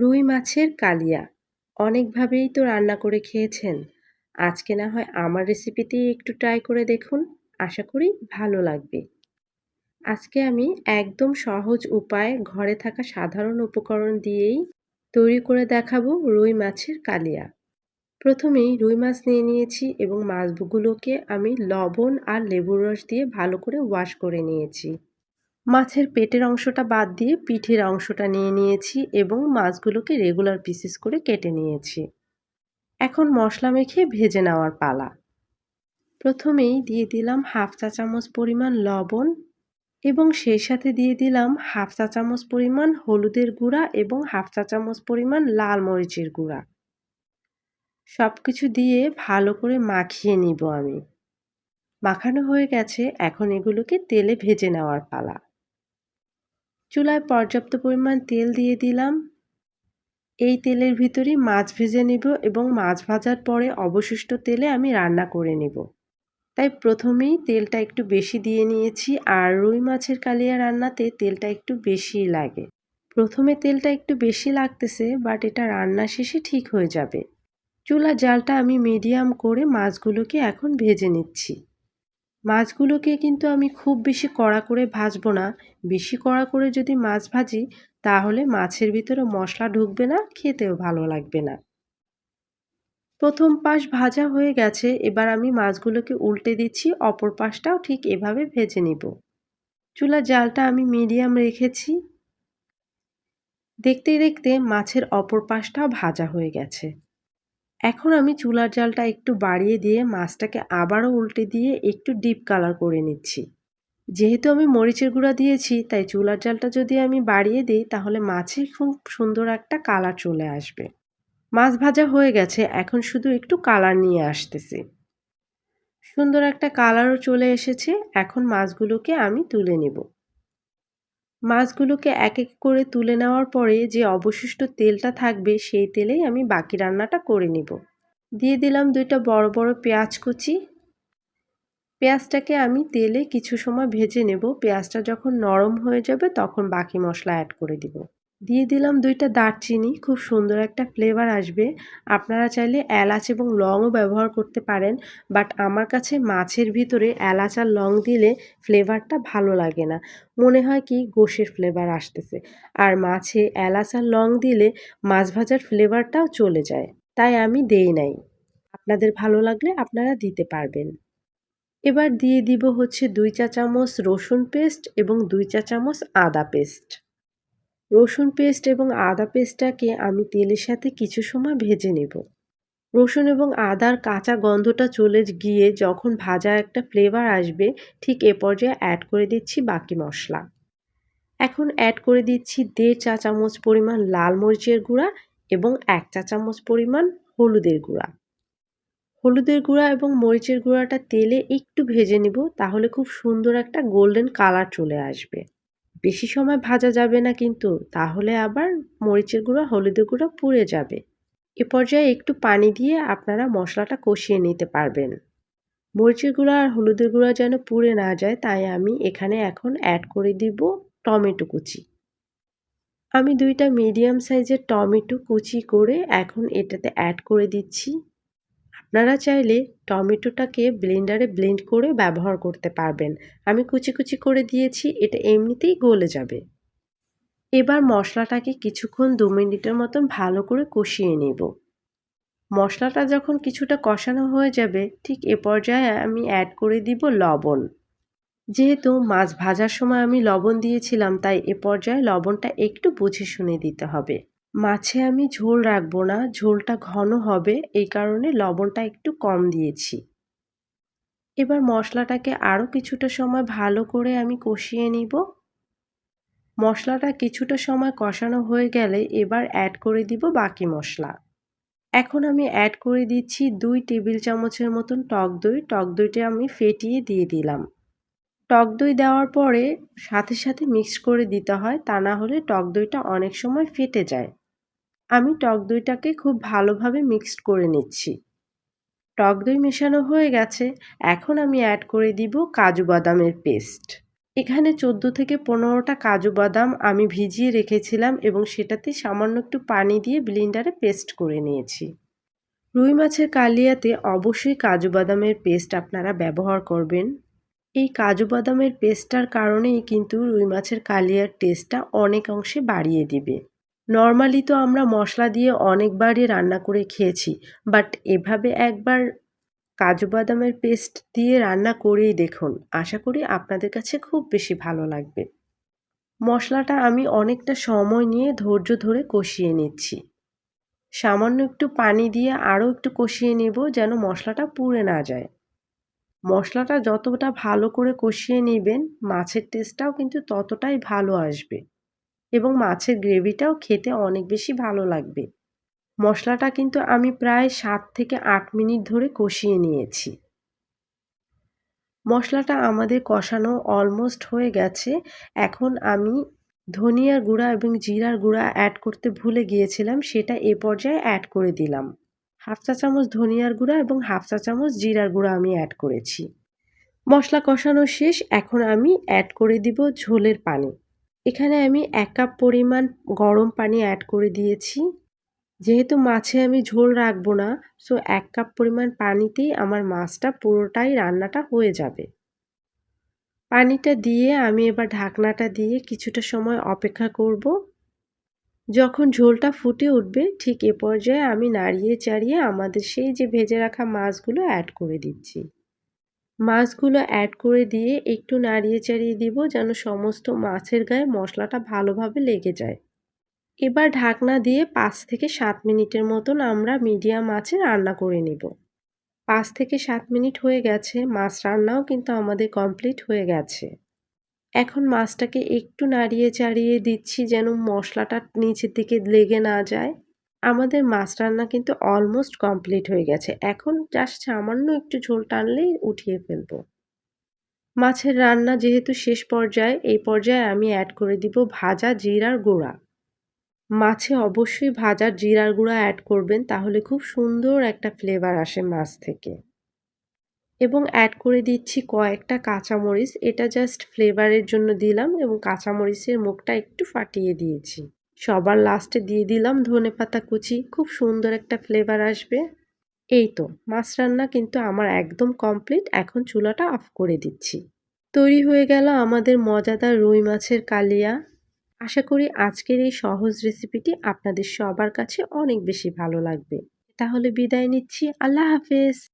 রুই মাছের কালিয়া। অনেকভাবেই তো রান্না করে খেয়েছেন। আজকে না হয় আমার রেসিপিতেই একটু ট্রাই করে দেখুন। আশা করি ভালো লাগবে। আজকে আমি একদম সহজ উপায়ে ঘরে থাকা সাধারণ উপকরণ দিয়েই তৈরি করে দেখাবো রুই মাছের কালিয়া। প্রথমেই রুই মাছ নিয়ে নিয়েছি এবং মাছগুলোকে আমি লবণ আর লেবুর রস দিয়ে ভালো করে ওয়াশ করে নিয়েছি। মাছের পেটের অংশটা বাদ দিয়ে পিঠের অংশটা নিয়ে নিয়েছি এবং মাছগুলোকে রেগুলার পিসেস করে কেটে নিয়েছি। এখন মশলা মেখে ভেজে নেওয়ার পালা। প্রথমেই দিয়ে দিলাম হাফ চা চামচ পরিমাণ লবণ এবং সেই সাথে দিয়ে দিলাম হাফ চা চামচ পরিমাণ হলুদের গুঁড়া এবং হাফ চা চামচ পরিমাণ লাল মরিচের গুঁড়া। সব কিছু দিয়ে ভালো করে মাখিয়ে নিব আমি। মাখানো হয়ে গেছে, এখন এগুলোকে তেলে ভেজে নেওয়ার পালা। চুলায় পর্যাপ্ত পরিমাণ তেল দিয়ে দিলাম। এই তেলের ভিতরেই মাছ ভেজে নেব এবং মাছ ভাজার পরে অবশিষ্ট তেলে আমি রান্না করে নেব। তাই প্রথমেই তেলটা একটু বেশি দিয়ে নিয়েছি আর রুই মাছের কালিয়া রান্নাতে তেলটা একটু বেশিই লাগে। প্রথমে তেলটা একটু বেশি লাগতেছে বাট এটা রান্না শেষে ঠিক হয়ে যাবে। চুলা জালটা আমি মিডিয়াম করে মাছগুলোকে এখন ভেজে নিচ্ছি। মাছগুলোকে কিন্তু আমি খুব বেশি কড়া করে ভাজবো না। বেশি কড়া করে যদি মাছ ভাজি, তাহলে মাছের ভিতরে মশলা ঢুকবে না, খেতেও ভালো লাগবে না। প্রথম পাশ ভাজা হয়ে গেছে, এবার আমি মাছগুলোকে উল্টে দিচ্ছি, অপর পাশটাও ঠিক এভাবে ভেজে নিব। চুলা জালটা আমি মিডিয়াম রেখেছি। দেখতে দেখতে মাছের অপর পাশটাও ভাজা হয়ে গেছে। এখন আমি চুলার জালটা একটু বাড়িয়ে দিয়ে মাছটাকে আবারও উল্টে দিয়ে একটু ডিপ কালার করে নিচ্ছি। যেহেতু আমি মরিচের গুঁড়া দিয়েছি, তাই চুলার জালটা যদি আমি বাড়িয়ে দিই, তাহলে মাছে খুব সুন্দর একটা কালার চলে আসবে। মাছ ভাজা হয়ে গেছে, এখন শুধু একটু কালার নিয়ে আসতেছি। সুন্দর একটা কালারও চলে এসেছে, এখন মাছগুলোকে আমি তুলে নেব। মাছগুলোকে এক এক করে তুলে নেওয়ার পরে যে অবশিষ্ট তেলটা থাকবে, সেই তেলেই আমি বাকি রান্নাটা করে নেব। দিয়ে দিলাম দুইটা বড় বড় পেঁয়াজ কুচি। পেঁয়াজটাকে আমি তেলে কিছু সময় ভেজে নেব। পেঁয়াজটা যখন নরম হয়ে যাবে, তখন বাকি মশলা অ্যাড করে দিব। দিয়ে দিলাম দুইটা দারচিনি, খুব সুন্দর একটা ফ্লেভার আসবে। আপনারা চাইলে এলাচ এবং লংও ব্যবহার করতে পারেন বাট আমার কাছে মাছের ভিতরে এলাচ আর লং দিলে ফ্লেভারটা ভালো লাগে না। মনে হয় কি গোশের ফ্লেভার আসতেছে। আর মাছে এলাচ আর লং দিলে মাছ ভাজার ফ্লেভারটাও চলে যায়। তাই আমি দেই নাই। আপনাদের ভালো লাগলে আপনারা দিতে পারবেন। এবার দিয়ে দিব হচ্ছে দুই চা চামচ রসুন পেস্ট এবং দুই চা চামচ আদা পেস্ট রসুন পেস্ট এবং আদা পেস্টটাকে আমি তেলের সাথে কিছু সময় ভেজে নেব। রসুন এবং আদার কাঁচা গন্ধটা চলে গিয়ে যখন ভাজা একটা ফ্লেভার আসবে, ঠিক এ পর্যায়ে অ্যাড করে দিচ্ছি বাকি মশলা। এখন অ্যাড করে দিচ্ছি দেড় চা চামচ পরিমাণ লাল মরিচের গুঁড়া এবং এক চা চামচ পরিমাণ হলুদের গুঁড়া। হলুদের গুঁড়া এবং মরিচের গুঁড়াটা তেলে একটু ভেজে নিব, তাহলে খুব সুন্দর একটা গোল্ডেন কালার চলে আসবে। বেশি সময় ভাজা যাবে না কিন্তু, তাহলে আবার মরিচের গুঁড়া, হলুদের গুঁড়া পুড়ে যাবে। এ পর্যায়ে একটু পানি দিয়ে আপনারা মশলাটা কষিয়ে নিতে পারবেন। মরিচের গুঁড়া আর হলুদের গুঁড়া যেন পুড়ে না যায়, তাই আমি এখানে এখন অ্যাড করে দিব টমেটো কুচি। আমি দুইটা মিডিয়াম সাইজের টমেটো কুচি করে এখন এটাতে অ্যাড করে দিচ্ছি। আপনারা চাইলে টমেটোটাকে ব্লেন্ডারে ব্লেন্ড করে ব্যবহার করতে পারবেন। আমি কুচি কুচি করে দিয়েছি, এটা এমনিতেই গলে যাবে। এবার মশলাটাকে কিছুক্ষণ দু মিনিটের মতন ভালো করে কষিয়ে নেব। মশলাটা যখন কিছুটা কষানো হয়ে যাবে, ঠিক এ পর্যায়ে আমি অ্যাড করে দিব লবণ। যেহেতু মাছ ভাজার সময় আমি লবণ দিয়েছিলাম, তাই এ পর্যায়ে লবণটা একটু বুঝে শুনে দিতে হবে। মাছে আমি ঝোল রাখব না, ঝোলটা ঘন হবে, এই কারণে লবণটা একটু কম দিয়েছি। এবার মশলাটাকে আরও কিছুটা সময় ভালো করে আমি কষিয়ে নিব। মশলাটা কিছুটা সময় কষানো হয়ে গেলে এবার অ্যাড করে দিব বাকি মশলা। এখন আমি অ্যাড করে দিচ্ছি দুই টেবিল চামচের মতন টক দই। টক দইটা আমি ফেটিয়ে দিয়ে দিলাম। টক দই দেওয়ার পরে সাথে সাথে মিক্স করে দিতে হয়, তা না হলে টক দইটা অনেক সময় ফেটে যায়। আমি টক দইটাকে খুব ভালোভাবে মিক্সড করে নিচ্ছি। টক দই মেশানো হয়ে গেছে, এখন আমি অ্যাড করে দিব কাজু বাদামের পেস্ট এখানে চোদ্দ থেকে পনেরোটা কাজু বাদাম আমি ভিজিয়ে রেখেছিলাম এবং সেটাতে সামান্য একটু পানি দিয়ে ব্লিন্ডারে পেস্ট করে নিয়েছি। রুই মাছের কালিয়াতে অবশ্যই কাজু বাদামের পেস্ট আপনারা ব্যবহার করবেন। এই কাজু বাদামের পেস্টটার কারণেই কিন্তু রুই মাছের কালিয়ার টেস্টটা অনেক অংশে বাড়িয়ে দিবে। নর্মালি তো আমরা মশলা দিয়ে অনেকবারই রান্না করে খেয়েছি বাট এভাবে একবার কাজু বাদামের পেস্ট দিয়ে রান্না করেই দেখুন। আশা করি আপনাদের কাছে খুব বেশি ভালো লাগবে। মশলাটা আমি অনেকটা সময় নিয়ে ধৈর্য ধরে কষিয়ে নিচ্ছি। সামান্য একটু পানি দিয়ে আরও একটু কষিয়ে নেব যেন মশলাটা পুড়ে না যায়। মশলাটা যতটা ভালো করে কষিয়ে নেবেন, মাছের টেস্টটাও কিন্তু ততটাই ভালো আসবে। এবং মাছের গ্রেভিটাও খেতে অনেক বেশি ভালো লাগবে। মশলাটা কিন্তু আমি প্রায় সাত থেকে আট মিনিট ধরে কষিয়ে নিয়েছি। মশলাটা আমাদের কষানো অলমোস্ট হয়ে গেছে। এখন আমি ধনিয়ার গুঁড়া এবং জিরার গুঁড়া অ্যাড করতে ভুলে গিয়েছিলাম, সেটা এ পর্যায়ে অ্যাড করে দিলাম। হাফ চা চামচ ধনিয়ার গুঁড়া এবং হাফ চা চামচ জিরার গুঁড়া আমি অ্যাড করেছি। মশলা কষানো শেষ, এখন আমি অ্যাড করে দিব ঝোলের পানি। এখানে আমি এক কাপ পরিমাণ গরম পানি অ্যাড করে দিয়েছি। যেহেতু মাছে আমি ঝোল রাখব না সো এক কাপ পরিমাণ পানিতেই আমার মাছটা পুরোটাই রান্নাটা হয়ে যাবে। পানিটা দিয়ে আমি এবার ঢাকনাটা দিয়ে কিছুটা সময় অপেক্ষা করব। যখন ঝোলটা ফুটে উঠবে, ঠিক এ পর্যায়ে আমি নাড়িয়ে চাড়িয়ে আমাদের সেই যে ভেজে রাখা মাছগুলো অ্যাড করে দিচ্ছি। মাছগুলো অ্যাড করে দিয়ে একটু নাড়িয়ে চাড়িয়ে দিব যেন সমস্ত মাছের গায়ে মশলাটা ভালোভাবে লেগে যায়। এবার ঢাকনা দিয়ে পাঁচ থেকে সাত মিনিটের মতন আমরা মিডিয়াম আঁচে রান্না করে নেব। পাঁচ থেকে সাত মিনিট হয়ে গেছে, মাছ রান্নাও কিন্তু আমাদের কমপ্লিট হয়ে গেছে। এখন মাছটাকে একটু নাড়িয়ে চাড়িয়ে দিচ্ছি যেন মশলাটা নিচের দিকে লেগে না যায়। আমাদের মাছ রান্না কিন্তু অলমোস্ট কমপ্লিট হয়ে গেছে। এখন জাস্ট সামান্য একটু ঝোল টানলেই উঠিয়ে ফেলব। মাছের রান্না যেহেতু শেষ পর্যায়ে, এই পর্যায়ে আমি অ্যাড করে দিব ভাজা জিরার গুঁড়া। মাছে অবশ্যই ভাজার জিরার গুঁড়া অ্যাড করবেন, তাহলে খুব সুন্দর একটা ফ্লেভার আসে মাছ থেকে। এবং অ্যাড করে দিচ্ছি কয়েকটা কাঁচামরিচ, এটা জাস্ট ফ্লেভারের জন্য দিলাম এবং কাঁচামরিচের মুখটা একটু ফাটিয়ে দিয়েছি। সবার লাস্টে দিয়ে দিলাম ধনে পাতা কুচি। খুব সুন্দর একটা ফ্লেভার আসবে। এই তো, মাছ রান্না কিন্তু আমার একদম কমপ্লিট এখন চুলাটা অফ করে দিচ্ছি। তৈরি হয়ে গেল আমাদের মজাদার রুই মাছের কালিয়া। আশা করি আজকের এই সহজ রেসিপিটি আপনাদের সবার কাছে অনেক বেশি ভালো লাগবে। তাহলে বিদায় নিচ্ছি। আল্লাহ হাফেজ।